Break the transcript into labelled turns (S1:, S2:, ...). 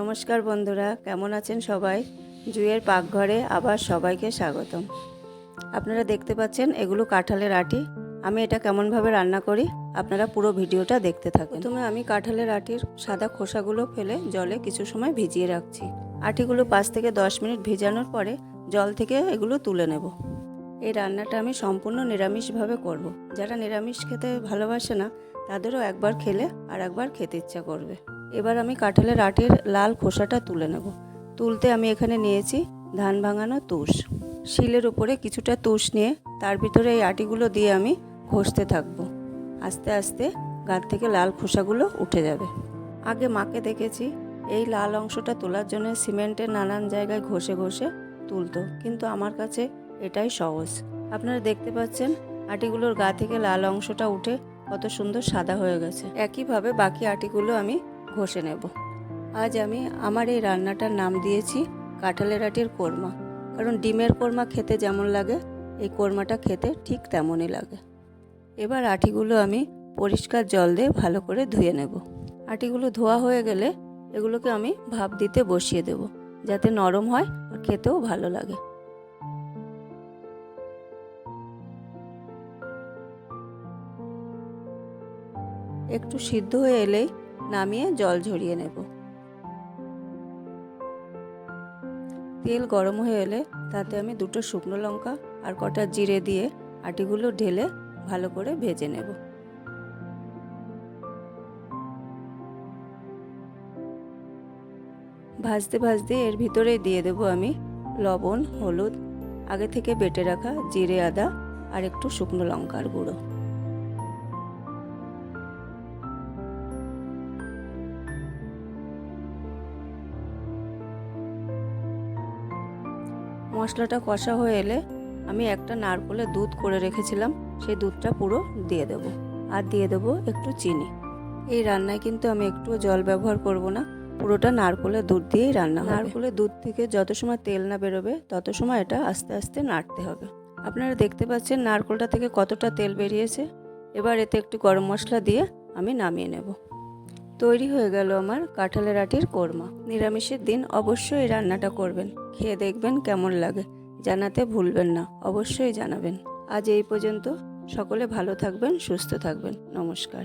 S1: নমস্কার বন্ধুরা, কেমন আছেন সবাই? জুয়ের পাকঘরে আবার সবাইকে স্বাগতম। আপনারা দেখতে পাচ্ছেন এগুলো কাঁঠালের আটি। আমি এটা কেমনভাবে রান্না করি, আপনারা পুরো ভিডিওটা দেখতে থাকুন। প্রথমে আমি কাঁঠালের আটির সাদা খোসাগুলো ফেলে জলে কিছু সময় ভিজিয়ে রাখছি। আটিগুলো পাঁচ থেকে দশ মিনিট ভিজানোর পরে জল থেকে এগুলো তুলে নেব। এই রান্নাটা আমি সম্পূর্ণ নিরামিষভাবে করব। যারা নিরামিষ খেতে ভালোবাসে না, তাদেরও একবার খেলে আর একবার খেতে ইচ্ছা করবে। এবার আমি কাঁঠালের আটির লাল খোসাটা তুলে নেব। তুলতে আমি এখানে নিয়েছি ধান ভাঙানো তুষ। শিলের উপরে কিছুটা তুষ নিয়ে তার ভিতরে এই আটিগুলো দিয়ে আমি ঘষতে থাকব। আস্তে আস্তে গাছ থেকে লাল খোসাগুলো উঠে যাবে। আগে মাকে দেখেছি, এই লাল অংশটা তোলার জন্য সিমেন্টের নানান জায়গায় ঘষে ঘষে তুলতো। কিন্তু আমার কাছে এটাই সহজ। আপনারা দেখতে পাচ্ছেন, আটিগুলোর গা থেকে লাল অংশটা উঠে কত সুন্দর সাদা হয়ে গেছে। একইভাবে বাকি আটিগুলো আমি ঘষে নেব। আজ আমি আমার এই রান্নাটার নাম দিয়েছি কাঁঠালের আটির কোরমা। কারণ ডিমের কোরমা খেতে যেমন লাগে, এই কোরমাটা খেতে ঠিক তেমনই লাগে। এবার আটিগুলো আমি পরিষ্কার জল দিয়ে ভালো করে ধুয়ে নেব। আটিগুলো ধোয়া হয়ে গেলে এগুলোকে আমি ভাপ দিতে বসিয়ে দেব, যাতে নরম হয় আর খেতেও ভালো লাগে। একটু সিদ্ধ হয়ে এলেই নামিয়ে জল ঝরিয়ে নেব। তেল গরম হয়ে এলে তাতে আমি দুটো শুকনো লঙ্কা আর কটা জিরে দিয়ে আটিগুলো ঢেলে ভালো করে ভেজে নেব। ভাজতে ভাজতে এর ভিতরে দিয়ে দেব আমি লবণ, হলুদ, আগে থেকে বেটে রাখা জিরে আদা আর একটু শুকনো লঙ্কার গুঁড়ো। মশলাটা কষা হয়ে এলে আমি একটা নারকোলের দুধ করে রেখেছিলাম, সেই দুধটা পুরো দিয়ে দেব। আর দিয়ে দেবো একটু চিনি। এই রান্নায় কিন্তু আমি একটুও জল ব্যবহার করব না, পুরোটা নারকোলের দুধ দিয়েই রান্না নারকোলের দুধ থেকে যত সময় তেল না বেরোবে, তত সময় এটা আস্তে আস্তে নাড়তে হবে। আপনারা দেখতে পাচ্ছেন নারকোলটা থেকে কতটা তেল বেরিয়েছে। এবার এতে একটু গরম মশলা দিয়ে আমি নামিয়ে নেব। তৈরি হয়ে গেল আমার কাঁঠালের আটির কোরমা। নিরামিষের দিন অবশ্যই রান্নাটা করবেন। খেয়ে দেখবেন কেমন লাগে। জানাতে ভুলবেন না। অবশ্যই জানাবেন। আজ এই পর্যন্ত। সকলে ভালো থাকবেন, সুস্থ থাকবেন। নমস্কার।